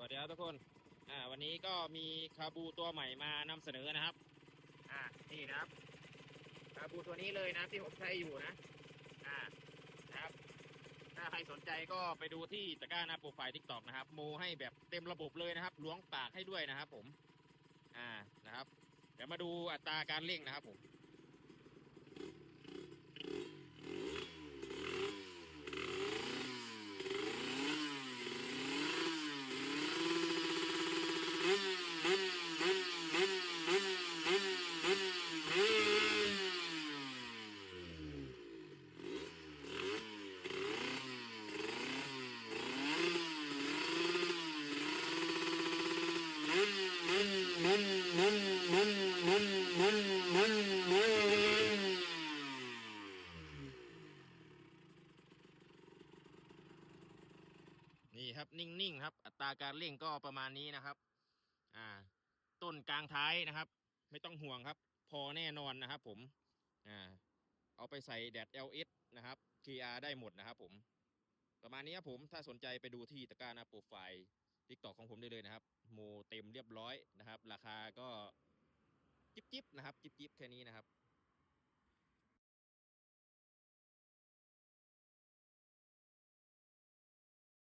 วัสดีครับทุกคนอ่าวันนี้ก็มีคาบูตัวใหม่มานำเสนอนะครับ อ่านี่นะครับคาบูตัวนี้เลยนะที่ผมใช้อยู่นะ อ่านะครับ ถ้าใครสนใจก็ไปดูที่ตะกร้าหน้าโปรไฟล์ทิกตอกนะครับโมให้แบบเต็มระบบเลยนะครับล้วงปากให้ด้วยนะครับผม อ่านะครับ เดี๋ยวมาดูอัตราการเร่งนะครับผม นี่ครับนิ่งๆครับ อัตราการเร่งก็ประมาณนี้นะครับ อ่า ต้นกลางท้ายนะครับ ไม่ต้องห่วงครับ พอแน่นอนนะครับผม อ่า เอาไปใส่แดด LS นะครับ KR ได้หมดนะครับผม ประมาณนี้ครับผมถ้าสนใจไปดูที่ตะกร้าหน้าโปรไฟล์ ทิกตอกของผมได้เลยนะครับโมเต็มเรียบร้อยนะครับ ราคาก็จิ๊บนะครับ จิ๊บแค่นี้นะครับ